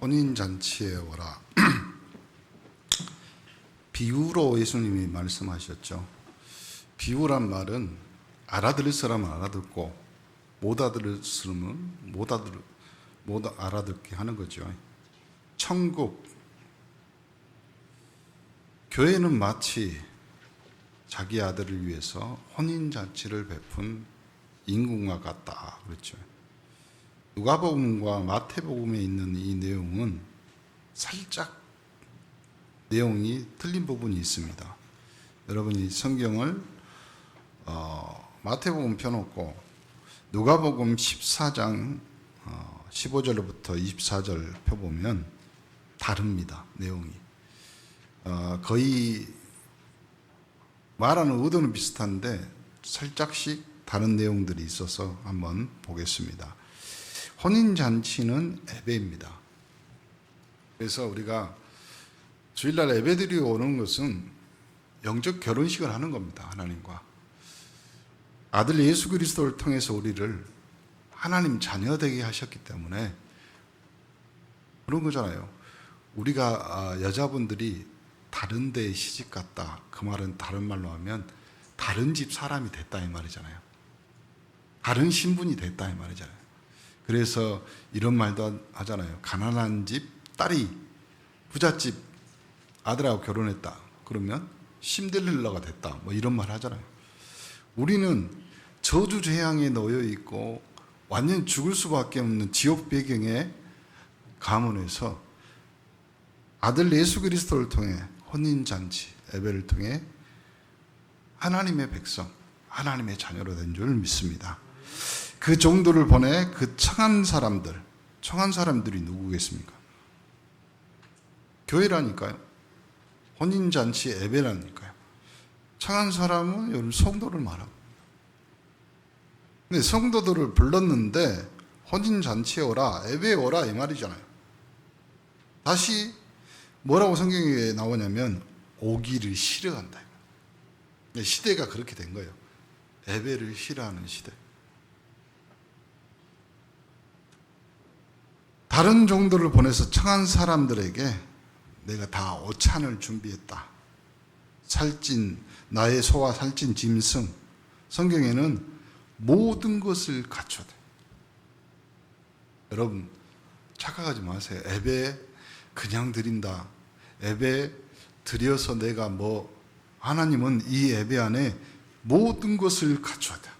혼인잔치에 오라. 비유로 예수님이 말씀하셨죠. 비유란 말은 알아들을 사람은 알아듣고 못 알아들을 사람은 못 알아들 못 알아듣게 하는 거죠. 천국 교회는 마치 자기 아들을 위해서 혼인 잔치를 베푼 인군과 같다 그랬죠. 누가복음과 마태복음에 있는 이 내용은 살짝 내용이 틀린 부분이 있습니다. 여러분이 성경을 어, 마태복음 펴놓고 누가복음 14장 어, 15절부터 24절 펴보면 다릅니다. 내용이 어, 거의 말하는 의도는 비슷한데 살짝씩 다른 내용들이 있어서 한번 보겠습니다. 혼인 잔치는 예배입니다. 그래서 우리가 주일날 예배드리고 오는 것은 영적 결혼식을 하는 겁니다. 하나님과 아들 예수 그리스도를 통해서 우리를 하나님 자녀 되게 하셨기 때문에 그런 거잖아요. 우리가 아, 여자분들이 다른 데에 시집 갔다. 그 말은 다른 말로 하면 다른 집 사람이 됐다 이 말이잖아요. 다른 신분이 됐다 이 말이잖아요. 그래서 이런 말도 하잖아요. 가난한 집 딸이 부잣집 아들하고 결혼했다. 그러면 신데렐라가 됐다. 뭐 이런 말 하잖아요. 우리는 저주 재앙에 놓여 있고 완전 죽을 수밖에 없는 지옥 배경의 가문에서 아들 예수 그리스도를 통해 혼인 잔치 예배를 통해 하나님의 백성, 하나님의 자녀로 된 줄 믿습니다. 그 정도를 보내 그 청한 사람들, 청한 사람들이 누구겠습니까? 교회라니까요. 혼인 잔치 예배라니까요. 청한 사람은 여러분 성도를 말하고. 근데 성도들을 불렀는데 혼인 잔치에 오라, 예배에 오라 이 말이잖아요. 다시 뭐라고 성경에 나오냐면 오기를 싫어한다. 시대가 그렇게 된 거예요. 예배를 싫어하는 시대. 다른 종들을 보내서 청한 사람들에게 내가 다 오찬을 준비했다. 살찐 나의 소와 살찐 짐승. 성경에는 모든 것을 갖춰대. 여러분 착각하지 마세요. 예배 그냥 드린다. 예배 드려서 내가 뭐 하나님은 이 예배 안에 모든 것을 갖춰다.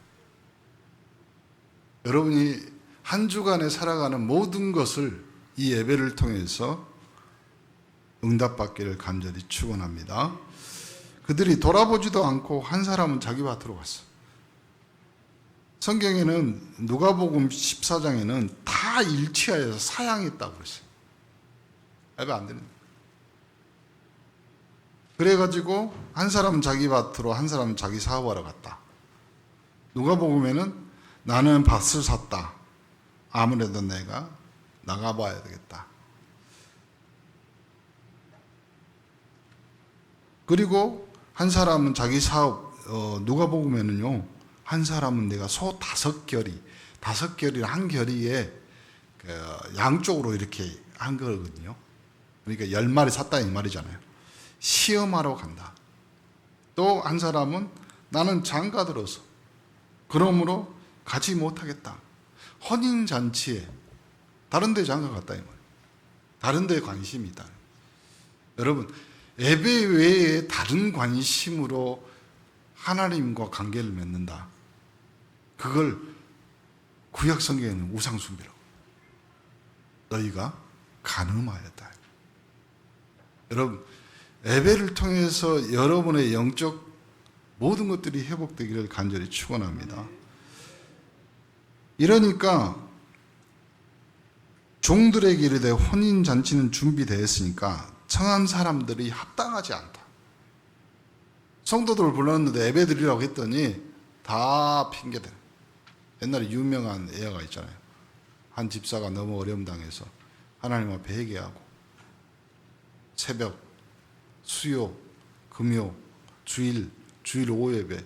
여러분이 한 주간에 살아가는 모든 것을 이 예배를 통해서 응답받기를 간절히 축원합니다. 그들이 돌아보지도 않고 한 사람은 자기 밭으로 갔어. 성경에는 누가복음 14장에는 다 일치하여서 사양했다고 그랬어요. 예배 안 드립니다. 그래가지고 한 사람은 자기 밭으로 한 사람은 자기 사업하러 갔다. 누가복음에는 나는 밭을 샀다. 아무래도 내가 나가봐야 되겠다. 그리고 한 사람은 자기 사업 어, 누가복음에는요 한 사람은 내가 소 다섯 결이 다섯 결이 한 결이에 그 양쪽으로 이렇게 한 거거든요. 그러니까 열 마리 샀다 이 말이잖아요. 시험하러 간다. 또 한 사람은 나는 장가 들어서 그러므로 가지 못하겠다. 혼인 잔치에 다른 데 장가 갔다 이 말이에요. 다른 데 관심이 있다. 여러분 예배 외에 다른 관심으로 하나님과 관계를 맺는다. 그걸 구약 성경에는 우상 숭배라고. 너희가 간음하였다. 여러분 예배를 통해서 여러분의 영적 모든 것들이 회복되기를 간절히 축원합니다. 이러니까 종들에게 이르되 혼인 잔치는 준비되었으니까 청한 사람들이 합당하지 않다. 성도들을 불렀는데 예배 드리라고 했더니 다 핑계대. 옛날에 유명한 예화가 있잖아요. 한 집사가 너무 어려움 당해서 하나님 앞에 회개하고 새벽, 수요, 금요, 주일, 주일 오후 예배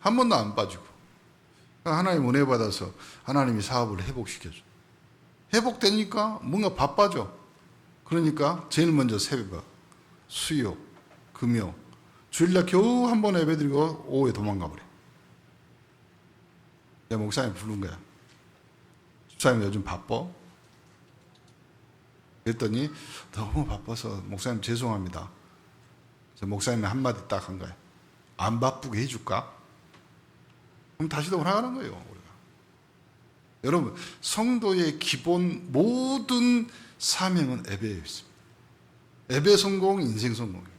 한 번도 안 빠지고 하나님 은혜 받아서 하나님이 사업을 회복시켜줘. 회복되니까 뭔가 바빠져. 그러니까 제일 먼저 새벽, 수요, 금요, 주일날 겨우 한 번 예배드리고 오후에 도망가 버려. 내 목사님 부른 거야. 집사님 요즘 바빠? 그랬더니 너무 바빠서 목사님 죄송합니다. 목사님이 한마디 딱 한 거예요. 안 바쁘게 해줄까? 그럼 다시 돌아가는 거예요. 우리가. 여러분 성도의 기본 모든 사명은 예배에 있습니다. 예배 성공, 인생 성공입니다.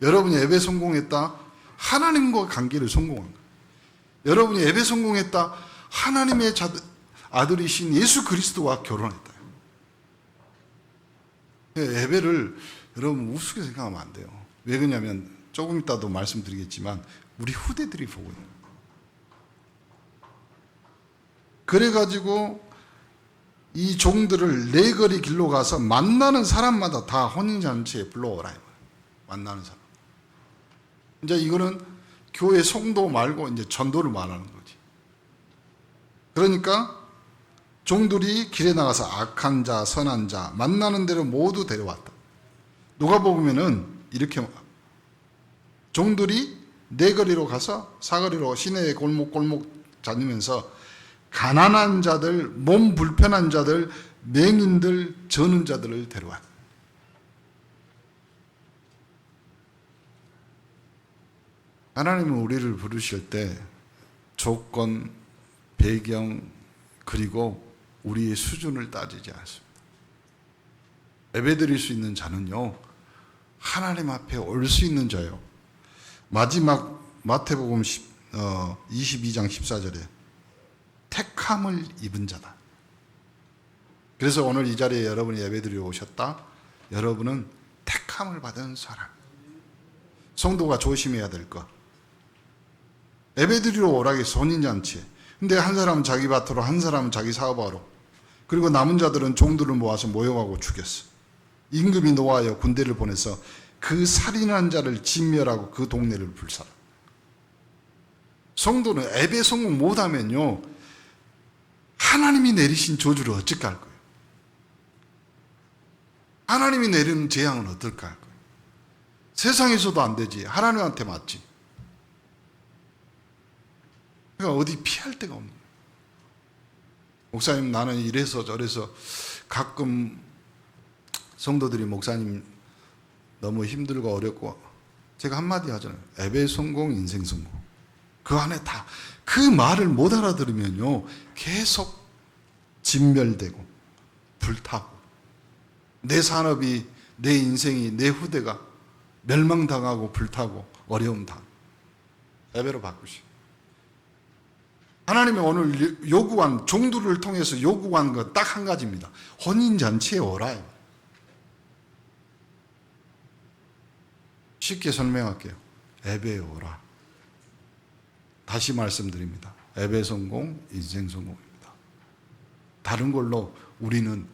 여러분이 예배 성공했다, 하나님과 관계를 성공한 거예요. 여러분이 예배 성공했다, 하나님의 자, 아들이신 예수 그리스도와 결혼했다. 예배를 여러분 우습게 생각하면 안 돼요. 왜 그러냐면 조금 이따도 말씀드리겠지만 우리 후대들이 보고 있는 거예요. 그래가지고 이 종들을 네 거리 길로 가서 만나는 사람마다 다 혼인잔치에 불러오라. 만나는 사람. 이제 이거는 교회 성도 말고 이제 전도를 말하는 거지. 그러니까 종들이 길에 나가서 악한 자, 선한 자, 만나는 대로 모두 데려왔다. 누가 보면은 이렇게 종들이 네 거리로 가서 사거리로 시내의 골목골목 다니면서 가난한 자들, 몸 불편한 자들, 맹인들, 저는 자들을 데려왔다. 하나님은 우리를 부르실 때 조건, 배경, 그리고 우리의 수준을 따지지 않습니다. 예배 드릴 수 있는 자는요, 하나님 앞에 올 수 있는 자요. 마지막 마태복음 10, 어, 22장 14절에 택함을 입은 자다. 그래서 오늘 이 자리에 여러분이 예배 드리러 오셨다. 여러분은 택함을 받은 사람. 성도가 조심해야 될 것. 예배 드리러 오라겠어, 혼인잔치에. 근데 한 사람은 자기 밭으로, 한 사람은 자기 사업하러. 그리고 남은 자들은 종들을 모아서 모욕하고 죽였어. 임금이 노하여 군대를 보내서 그 살인한 자를 진멸하고 그 동네를 불살라. 성도는 예배 성공 못하면요, 하나님이 내리신 저주를 어떻게 할 거예요? 하나님이 내리는 재앙은 어떨까 할 거예요? 세상에서도 안 되지. 하나님한테 맞지. 그러니까 어디 피할 데가 없는 거예요. 목사님 나는 이래서 저래서 가끔 성도들이 목사님 너무 힘들고 어렵고 제가 한마디 하잖아요. 예배 성공, 인생 성공. 그 안에 다 그 말을 못 알아들으면요. 계속 진멸되고 불타고 내 산업이 내 인생이 내 후대가 멸망당하고 불타고 어려움 당. 예배로 바꾸시. 하나님이 오늘 요구한 종들을 통해서 요구한 것 딱 한 가지입니다. 혼인 잔치에 오라. 쉽게 설명할게요. 예배에 오라. 다시 말씀드립니다. 예배 성공, 인생 성공입니다. 다른 걸로 우리는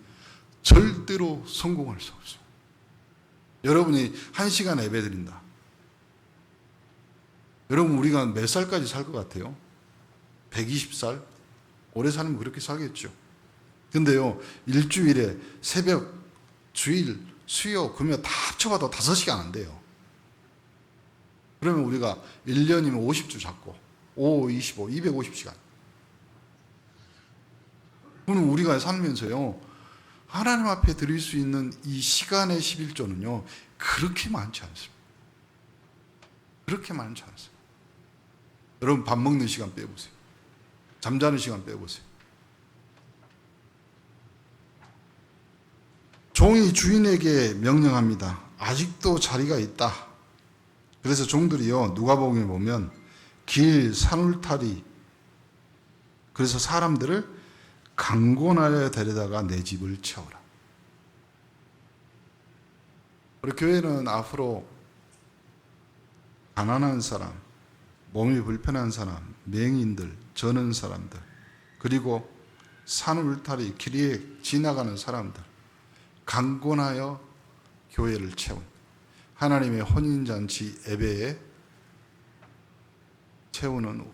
절대로 성공할 수 없어요. 여러분이 한 시간 예배 드린다. 여러분 우리가 몇 살까지 살 것 같아요? 120살? 오래 살면 그렇게 살겠죠. 근데요, 일주일에 새벽, 주일, 수요, 금요 다 합쳐봐도 5시간 안 돼요. 그러면 우리가 1년이면 50주 잡고, 5, 25, 250시간. 그럼 우리가 살면서요, 하나님 앞에 드릴 수 있는 이 시간의 11조는요, 그렇게 많지 않습니다. 그렇게 많지 않습니다. 여러분, 밥 먹는 시간 빼보세요. 잠자는 시간 빼보세요. 종이 주인에게 명령합니다. 아직도 자리가 있다. 그래서 종들이요, 누가복음에 보면 길, 산울타리, 그래서 사람들을 강권하여 데려다가 내 집을 채워라. 우리 교회는 앞으로 가난한 사람, 몸이 불편한 사람, 맹인들, 저는 사람들, 그리고 산 울타리 길에 지나가는 사람들, 강권하여 교회를 채운 하나님의 혼인잔치 예배에 채우는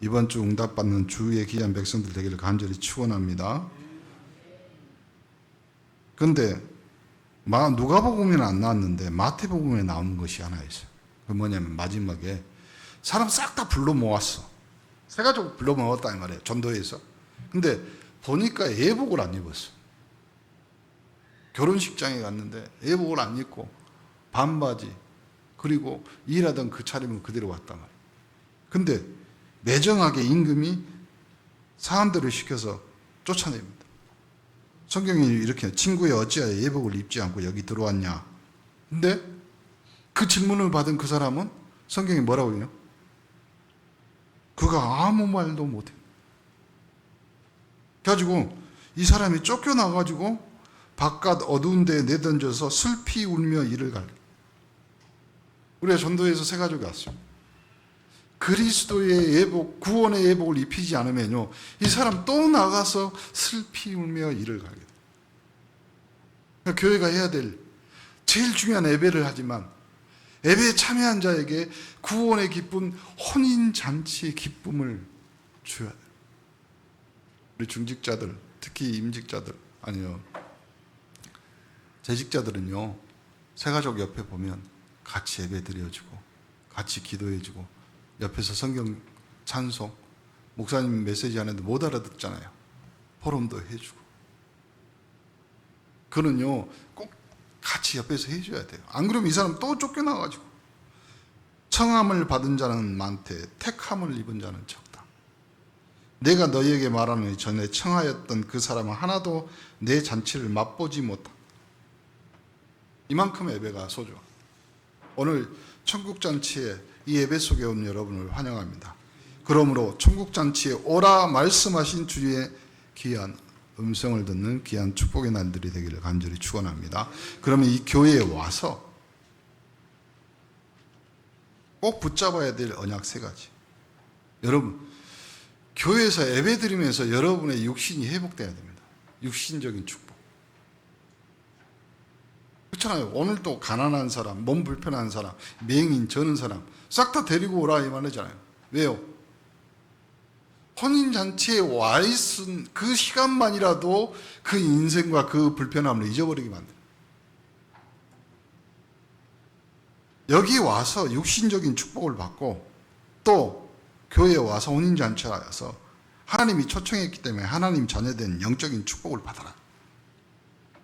이번 주 응답받는 주의 귀한 백성들 되기를 간절히 축원합니다. 근데 마 누가복음에는 안 나왔는데 마태복음에 나온 것이 하나 있어요. 그 뭐냐면 마지막에 사람 싹 다 불러 모았어. 세 가족 불러 모았다 이 말이에요. 전도에서. 근데 보니까 예복을 안 입었어. 결혼식장에 갔는데 예복을 안 입고 반바지 그리고 일하던 그 차림을 그대로 왔단 말이에요. 근데 매정하게 임금이 사람들을 시켜서 쫓아냅니다. 성경이 이렇게 친구여 어찌하여 예복을 입지 않고 여기 들어왔냐? 근데 그 질문을 받은 그 사람은 성경이 뭐라고 해요? 그가 아무 말도 못해. 그래가지고 이 사람이 쫓겨나가지고 바깥 어두운 데에 내던져서 슬피 울며 이를 갈게. 우리가 전도에서 세 가족이 왔어요. 그리스도의 예복, 구원의 예복을 입히지 않으면요, 이 사람 또 나가서 슬피 울며 이를 가게 돼요. 그러니까 교회가 해야 될 제일 중요한 예배를 하지만 예배에 참여한 자에게 구원의 기쁨, 혼인 잔치의 기쁨을 줘야 돼요. 우리 중직자들, 특히 임직자들 아니요 재직자들은요 새가족 옆에 보면 같이 예배 드려주고 같이 기도해주고 옆에서 성경 찬송 목사님 메시지 하는데 못 알아듣잖아요. 포럼도 해주고 그는요 꼭 같이 옆에서 해줘야 돼요. 안 그러면 이 사람 또 쫓겨나가지고 청함을 받은 자는 많되 택함을 입은 자는 적다. 내가 너희에게 말하는 전에 청하였던 그 사람은 하나도 내 잔치를 맛보지 못한 이만큼 예배가 소중한 오늘 천국 잔치에 이 예배 속에 온 여러분을 환영합니다. 그러므로 천국 잔치에 오라 말씀하신 주의 귀한 음성을 듣는 귀한 축복의 날들이 되기를 간절히 축원합니다. 그러면 이 교회에 와서 꼭 붙잡아야 될 언약 세 가지. 여러분 교회에서 예배 드리면서 여러분의 육신이 회복돼야 됩니다. 육신적인 축복. 그렇잖아요. 오늘 또 가난한 사람, 몸 불편한 사람, 맹인, 저는 사람 싹 다 데리고 오라 이 말이잖아요. 왜요? 혼인잔치에 와 있은 그 시간만이라도 그 인생과 그 불편함을 잊어버리게 만들어요. 여기 와서 육신적인 축복을 받고 또 교회에 와서 혼인잔치에 와서 하나님이 초청했기 때문에 하나님 자녀된 영적인 축복을 받아라.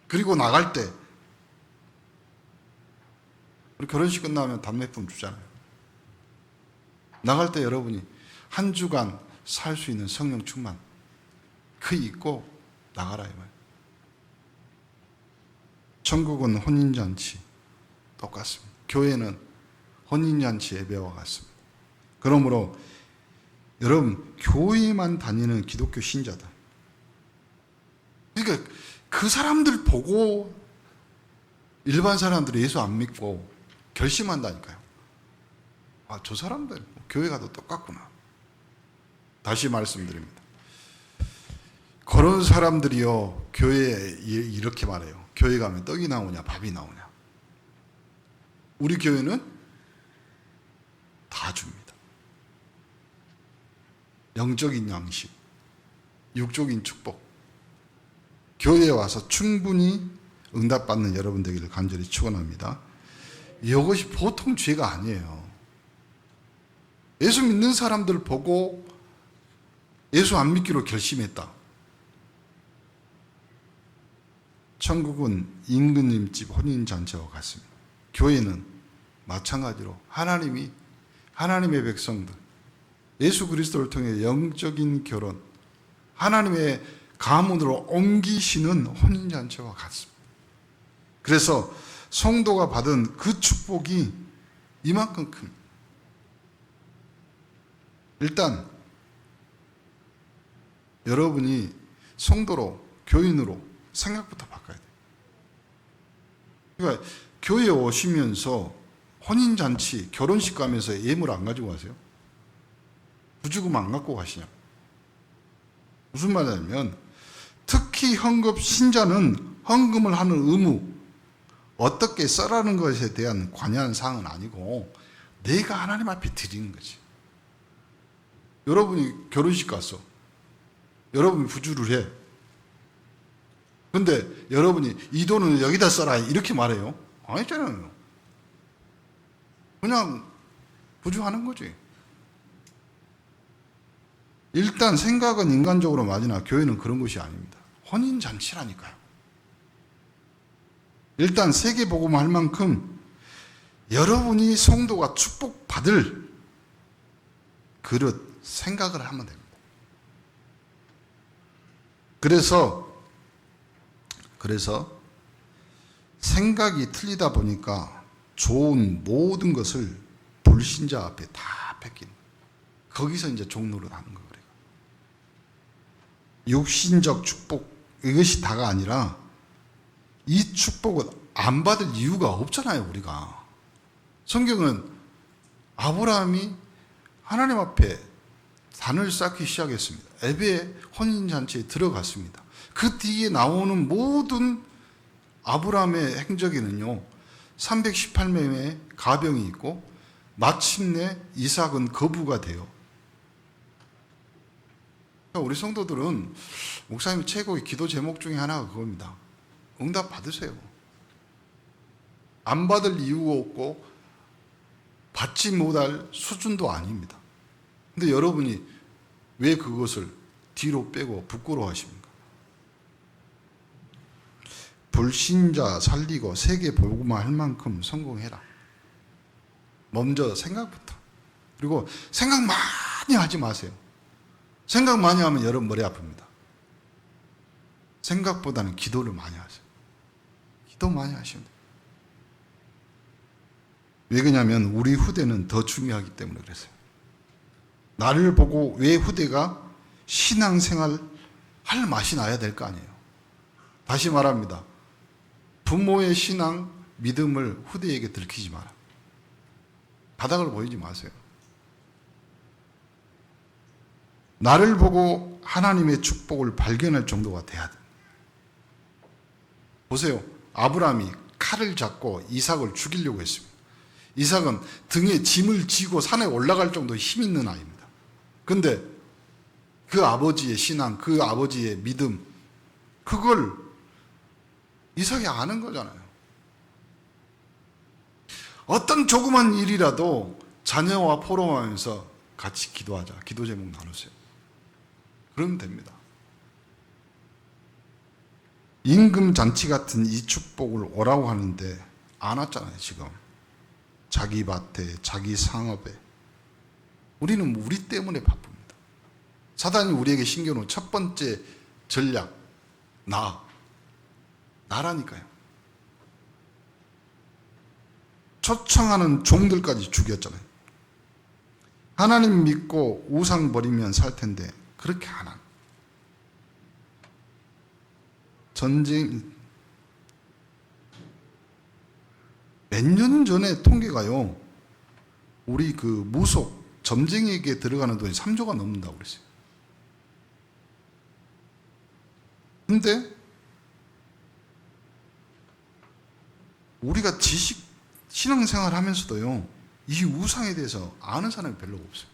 그리고 나갈 때 우리 결혼식 끝나면 담례품 주잖아요. 나갈 때 여러분이 한 주간 살 수 있는 성령 충만 그 있고 나가라 이 말. 천국은 혼인 잔치 똑같습니다. 교회는 혼인 잔치 예배와 같습니다. 그러므로 여러분 교회만 다니는 기독교 신자다. 그러니까 그 사람들 보고 일반 사람들이 예수 안 믿고 결심한다니까요. 아, 저 사람들 교회 가도 똑같구나. 다시 말씀드립니다. 그런 사람들이요, 교회에 이렇게 말해요. 교회 가면 떡이 나오냐, 밥이 나오냐. 우리 교회는 다 줍니다. 영적인 양식, 육적인 축복. 교회에 와서 충분히 응답받는 여러분 되기를 간절히 축원합니다. 이것이 보통 죄가 아니에요. 예수 믿는 사람들 보고 예수 안 믿기로 결심했다. 천국은 임금님 집 혼인 잔치와 같습니다. 교회는 마찬가지로 하나님이 하나님의 백성들 예수 그리스도를 통해 영적인 결혼 하나님의 가문으로 옮기시는 혼인 잔치와 같습니다. 그래서 성도가 받은 그 축복이 이만큼 큽니다. 일단 여러분이 성도로 교인으로 생각부터 바꿔야 돼요. 그러니까 교회에 오시면서 혼인 잔치, 결혼식 가면서 예물 안 가지고 가세요? 부주금 안 갖고 가시냐? 무슨 말이냐면 특히 헌금 신자는 헌금을 하는 의무 어떻게 써라는 것에 대한 관여한 사항은 아니고 내가 하나님 앞에 드리는 거지. 여러분이 결혼식 가서 여러분이 부주를 해. 근데 여러분이 이 돈은 여기다 써라 이렇게 말해요? 아니잖아요. 그냥 부주하는 거지. 일단 생각은 인간적으로 맞으나 교회는 그런 것이 아닙니다. 혼인 잔치라니까요. 일단 세계 복음 할 만큼 여러분이 성도가 축복 받을 그릇 생각을 하면 됩니다. 그래서 그래서 생각이 틀리다 보니까 좋은 모든 것을 불신자 앞에 다 뺏긴 거기서 이제 종로를 하는 거예요. 육신적 축복 이것이 다가 아니라 이 축복은 안 받을 이유가 없잖아요, 우리가. 성경은 아브라함이 하나님 앞에 단을 쌓기 시작했습니다. 에베 혼인잔치에 들어갔습니다. 그 뒤에 나오는 모든 아브라함의 행적에는요, 318명의 가병이 있고, 마침내 이삭은 거부가 돼요. 우리 성도들은 목사님 최고의 기도 제목 중에 하나가 그겁니다. 응답 받으세요. 안 받을 이유가 없고 받지 못할 수준도 아닙니다. 근데 여러분이 왜 그것을 뒤로 빼고 부끄러워하십니까? 불신자 살리고 세계 복음화 할 만큼 성공해라. 먼저 생각부터. 그리고 생각 많이 하지 마세요. 생각 많이 하면 여러분 머리 아픕니다. 생각보다는 기도를 많이 하세요. 기도 많이 돼요. 왜 그러냐면 우리 후대는 더 중요하기 때문에 그랬어요. 나를 보고 왜 후대가 신앙생활 할 맛이 나야 될 거 아니에요. 다시 말합니다. 부모의 신앙, 믿음을 후대에게 들키지 마라. 바닥을 보이지 마세요. 나를 보고 하나님의 축복을 발견할 정도가 돼야 돼. 보세요. 아브라함이 칼을 잡고 이삭을 죽이려고 했습니다. 이삭은 등에 짐을 지고 산에 올라갈 정도 힘 있는 아이입니다. 근데 그 아버지의 신앙, 그 아버지의 믿음, 그걸 이삭이 아는 거잖아요. 어떤 조그만 일이라도 자녀와 포럼하면서 같이 기도하자. 기도 제목 나누세요. 그러면 됩니다. 임금 잔치 같은 이 축복을 오라고 하는데 안 왔잖아요, 지금. 자기 밭에, 자기 상업에. 우리는 우리 때문에 바쁩니다. 사단이 우리에게 신겨놓은 첫 번째 전략, 나. 나라니까요. 초청하는 종들까지 죽였잖아요. 하나님 믿고 우상 버리면 살 텐데 그렇게 안 한. 전쟁 몇 년 전에 통계가요. 우리 그 무속 점쟁이에게 들어가는 돈이 3조가 넘는다고 그랬어요. 근데 우리가 지식 신앙생활 하면서도요. 이 우상에 대해서 아는 사람이 별로 없어요.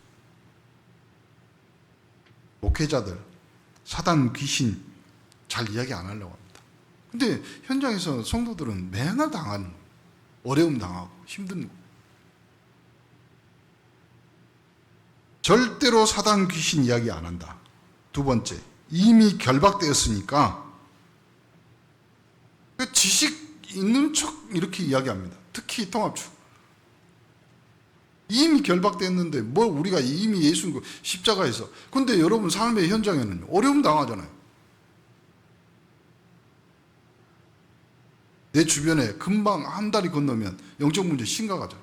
목회자들, 사단 귀신 잘 이야기 안 하려고 합니다. 근데 현장에서 성도들은 맨날 당하는. 어려움 당하고 힘든 거. 절대로 사단 귀신 이야기 안 한다. 두 번째, 이미 결박되었으니까 그 지식 있는 척 이렇게 이야기합니다. 특히 통합축. 이미 결박됐는데 뭐 우리가 이미 예수 그 십자가에서 근데 여러분 삶의 현장에는 어려움 당하잖아요. 내 주변에 금방 한 달이 건너면 영적 문제 심각하죠.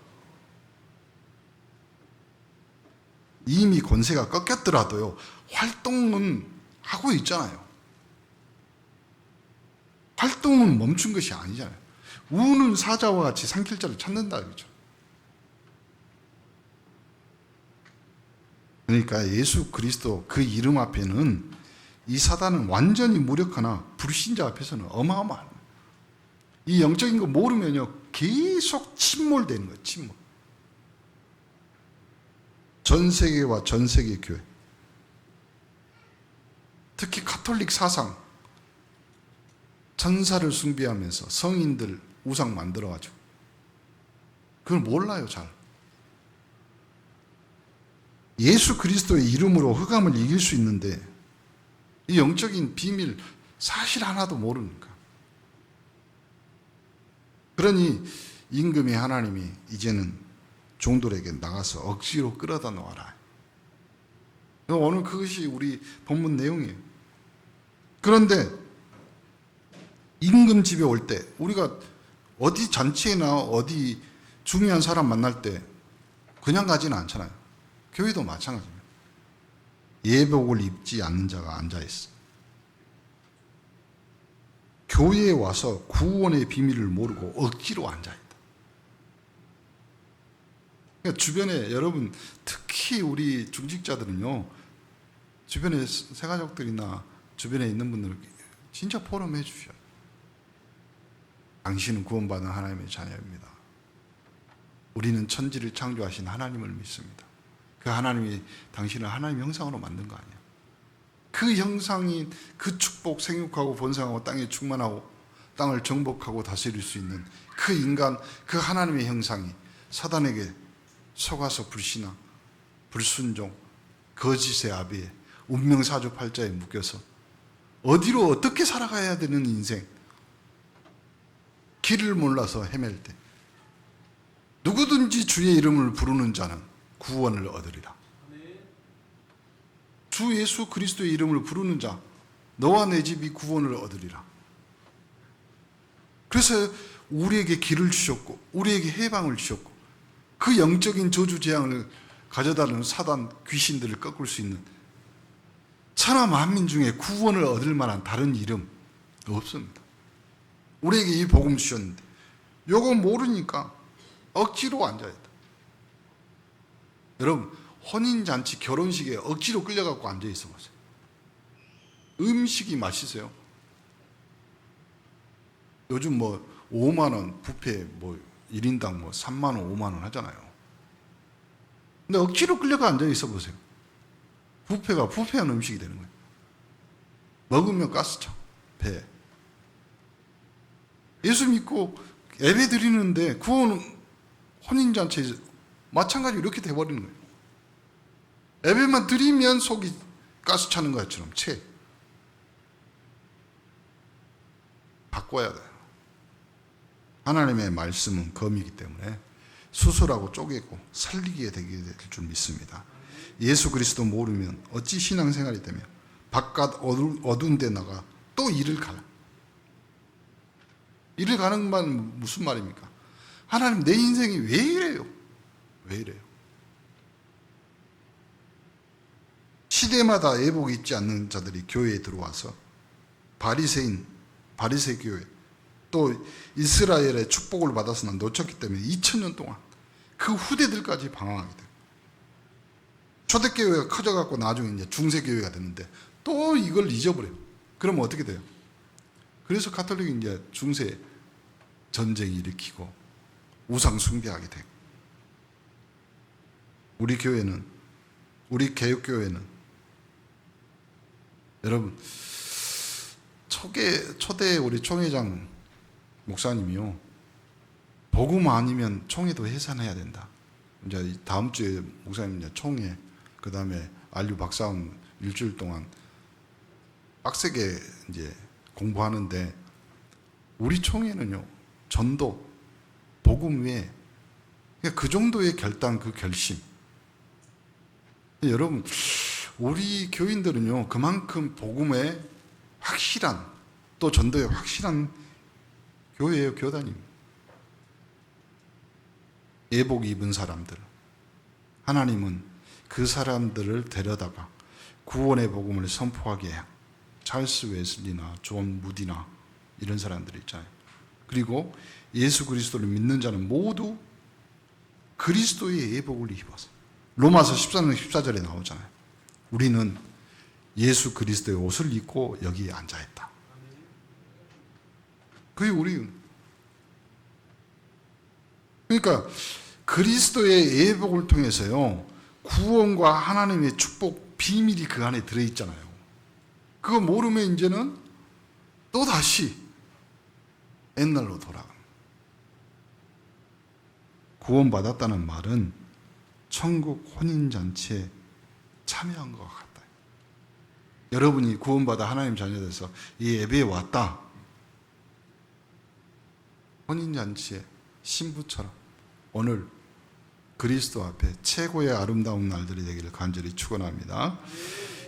이미 권세가 꺾였더라도요 활동은 하고 있잖아요. 활동은 멈춘 것이 아니잖아요. 우는 사자와 같이 산길자를 찾는다 그죠. 그러니까 예수 그리스도 그 이름 앞에는 이 사단은 완전히 무력하나 불신자 앞에서는 어마어마한. 이 영적인 거 모르면요 계속 침몰되는 거예요. 침몰. 전 세계와 전 세계 교회 특히 카톨릭 사상 천사를 숭배하면서 성인들 우상 만들어가지고 그걸 몰라요 잘. 예수 그리스도의 이름으로 흑암을 이길 수 있는데 이 영적인 비밀 사실 하나도 모르니까. 그러니 임금이 하나님이 이제는 종들에게 나가서 억지로 끌어다 놓아라. 오늘 그것이 우리 본문 내용이에요. 그런데 임금 집에 올 때 우리가 어디 잔치나 어디 중요한 사람 만날 때 그냥 가지는 않잖아요. 교회도 마찬가지입니다. 예복을 입지 않는 자가 앉아 있어. 교회에 와서 구원의 비밀을 모르고 억지로 앉아 있다. 그러니까 주변에 여러분 특히 우리 중직자들은요. 주변에 새가족들이나 주변에 있는 분들 진짜 포럼해 주셔요. 당신은 구원받은 하나님의 자녀입니다. 우리는 천지를 창조하신 하나님을 믿습니다. 그 하나님이 당신을 하나님 형상으로 만든 거 아니야. 그 형상인 그 축복 생육하고 번성하고 땅에 충만하고 땅을 정복하고 다스릴 수 있는 그 인간 그 하나님의 형상이 사단에게 속아서 불신앙, 불순종, 거짓의 아비에 운명사주팔자에 묶여서 어디로 어떻게 살아가야 되는 인생 길을 몰라서 헤맬 때 누구든지 주의 이름을 부르는 자는 구원을 얻으리라. 주 예수 그리스도의 이름을 부르는 자 너와 내 집이 구원을 얻으리라. 그래서 우리에게 길을 주셨고 우리에게 해방을 주셨고 그 영적인 저주 재앙을 가져다는 사단 귀신들을 꺾을 수 있는 천하 만민 중에 구원을 얻을 만한 다른 이름 없습니다. 우리에게 이 복음 주셨는데 요거 모르니까 억지로 앉아있다. 여러분 혼인잔치 결혼식에 억지로 끌려갖고 앉아있어 보세요. 음식이 맛있어요. 요즘 뭐 5만 원 뷔페 뭐 1인당 뭐 3만 원, 5만 원 하잖아요. 근데 억지로 끌려가 앉아 있어 보세요. 뷔페가 뷔페한 음식이 되는 거예요. 먹으면 가스차, 배. 예수 믿고 예배 드리는데 구원 혼인잔치에 마찬가지로 이렇게 돼버리는 거예요. 예배만 드리면 속이 가스 차는 것처럼 채. 바꿔야 돼요. 하나님의 말씀은 검이기 때문에 수술하고 쪼개고 살리게 되게 될 줄 믿습니다. 예수 그리스도 모르면 어찌 신앙생활이 되며 바깥 어두, 어두운 데 나가 또 일을 가라. 일을 가는 말 무슨 말입니까? 하나님 내 인생이 왜 이래요? 왜 이래요? 시대마다 예복 입지 않는 자들이 교회에 들어와서 바리새인, 바리새 교회 또 이스라엘의 축복을 받아서 난 놓쳤기 때문에 2000년 동안 그 후대들까지 방황하게 돼요. 초대교회가 커져갖고 나중에 이제 중세교회가 되는데 또 이걸 잊어버려요. 그러면 어떻게 돼요? 그래서 가톨릭이 이제 중세 전쟁 일으키고 우상 숭배하게 되고 우리 교회는 우리 개혁교회는 여러분 초계 초대 우리 총회장 목사님이요 복음 아니면 총회도 해산해야 된다. 이제 다음 주에 목사님 이제 총회 그 다음에 안류 박사원 일주일 동안 빡세게 이제 공부하는데 우리 총회는요 전도 복음 외에 그냥 그 정도의 결단 그 결심 여러분 우리 교인들은요 그만큼 복음에 확실한 또 전도에 확실한 교회예요 교단입니다 예복 입은 사람들 하나님은 그 사람들을 데려다가 구원의 복음을 선포하게 해요 찰스 웨슬리나 존 무디나 이런 사람들 있잖아요. 그리고 예수 그리스도를 믿는 자는 모두 그리스도의 예복을 입어서 로마서 14장 14절에 나오잖아요. 우리는 예수 그리스도의 옷을 입고 여기에 앉아 있다. 그게 우리 그러니까 그리스도의 예복을 통해서요 구원과 하나님의 축복 비밀이 그 안에 들어 있잖아요. 그거 모르면 이제는 또 다시 옛날로 돌아갑니다. 구원받았다는 말은 천국 혼인잔치에 참여한 것 같다. 여러분이 구원받아 하나님 자녀돼서 이 예배에 왔다. 혼인잔치의 신부처럼 오늘 그리스도 앞에 최고의 아름다운 날들이 되기를 간절히 축원합니다.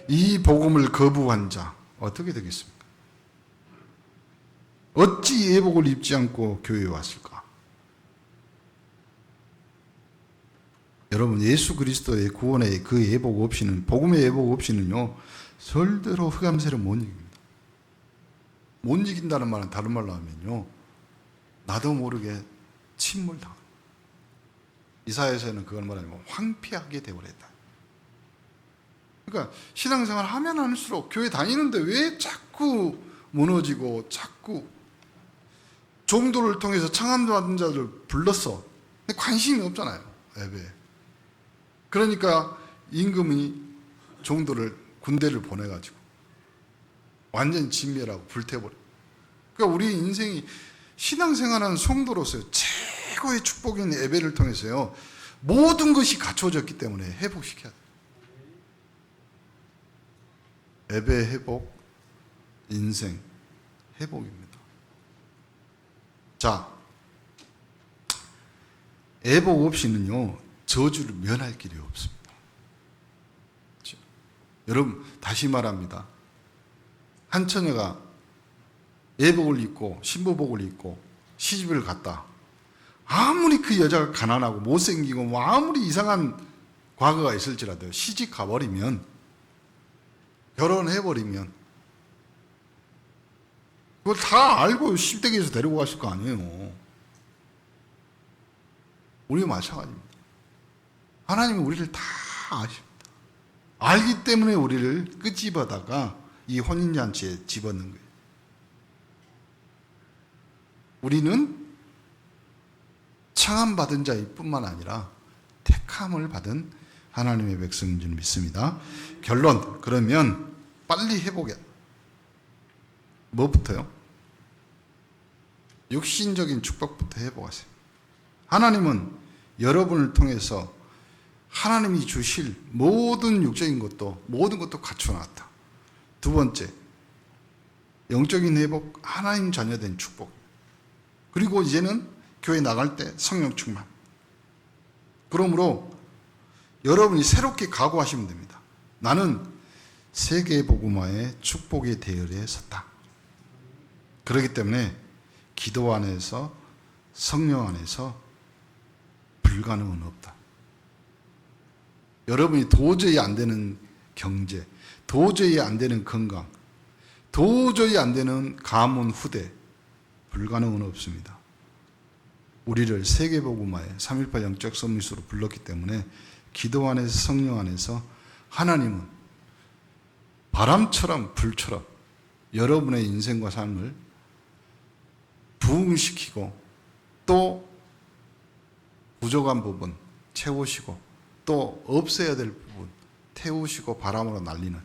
이 복음을 거부한 자 어떻게 되겠습니까? 어찌 예복을 입지 않고 교회에 왔을까? 여러분 예수 그리스도의 구원의 그 예복 없이는 복음의 예복 없이는요 절대로 흑암세를 못 이깁니다. 못 이긴다는 말은 다른 말로 하면요 나도 모르게 침몰당. 이사에서는 그걸 말하면 황폐하게 되어버렸다. 그러니까 신앙생활 하면 할수록 교회 다니는데 왜 자꾸 무너지고 자꾸 종도를 통해서 창함 받은 자들 불렀어. 근데 관심이 없잖아요. 예배에. 그러니까 임금이 종도를 군대를 보내가지고 완전 진멸하고 불태워버려. 그러니까 우리 인생이 신앙생활하는 성도로서 최고의 축복인 예배를 통해서요 모든 것이 갖춰졌기 때문에 회복시켜야 돼. 예배 회복, 인생 회복입니다. 자, 예복 없이는요 저주를 면할 길이 없습니다. 여러분 다시 말합니다. 한 처녀가 예복을 입고 신부복을 입고 시집을 갔다. 아무리 그 여자가 가난하고 못생기고 뭐 아무리 이상한 과거가 있을지라도 시집 가버리면 결혼해버리면 그걸 다 알고 십대기에서 데리고 갔을 거 아니에요. 우리가 마찬가지입니다. 하나님은 우리를 다 아십니다. 알기 때문에 우리를 끄집어다가 이 혼인잔치에 집어넣는 거예요. 우리는 창함받은 자일 뿐만 아니라 택함을 받은 하나님의 백성인 줄 믿습니다. 결론, 그러면 빨리 해보게. 뭐부터요? 육신적인 축복부터 해보세요. 하나님은 여러분을 통해서 하나님이 주실 모든 육적인 것도 모든 것도 갖춰놨다. 두 번째, 영적인 회복, 하나님 자녀된 축복. 그리고 이제는 교회 나갈 때 성령 충만. 그러므로 여러분이 새롭게 각오하시면 됩니다. 나는 세계 복음화의 축복의 대열에 섰다. 그렇기 때문에 기도 안에서 성령 안에서 불가능은 없다. 여러분이 도저히 안 되는 경제, 도저히 안 되는 건강, 도저히 안 되는 가문 후대, 불가능은 없습니다. 우리를 세계복음화의 3.18 영적 서밋으로 불렀기 때문에 기도 안에서 성령 안에서 하나님은 바람처럼 불처럼 여러분의 인생과 삶을 부흥시키고 또 부족한 부분 채우시고 또 없애야 될 부분 태우시고 바람으로 날리는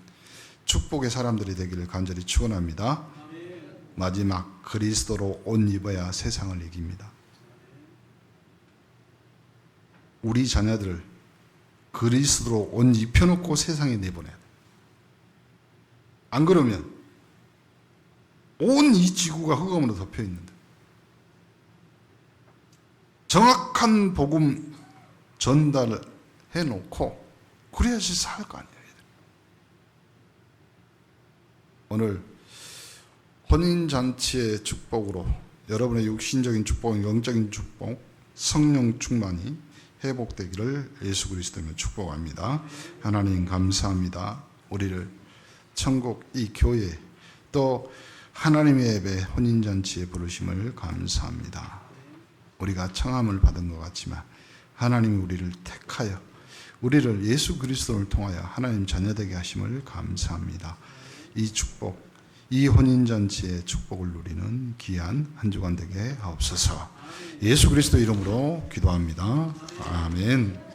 축복의 사람들이 되기를 간절히 축원합니다. 마지막 그리스도로 옷 입어야 세상을 이깁니다. 우리 자녀들을 그리스도로 옷 입혀놓고 세상에 내보내야 돼. 안 그러면 온 이 지구가 흑암으로 덮여 있는데 정확한 복음 전달을 해놓고 그래야지 살 거 아니에요. 오늘 혼인잔치의 축복으로 여러분의 육신적인 축복, 영적인 축복, 성령 충만이 회복되기를 예수 그리스도로 축복합니다. 하나님 감사합니다. 우리를 천국 이 교회 또 하나님의 예배 혼인잔치에 부르심을 감사합니다. 우리가 청함을 받은 것 같지만 하나님이 우리를 택하여 우리를 예수 그리스도를 통하여 하나님 자녀되게 하심을 감사합니다. 이 축복, 이 혼인잔치의 축복을 누리는 귀한 한 주간 되게 하옵소서. 예수 그리스도 이름으로 기도합니다. 아멘.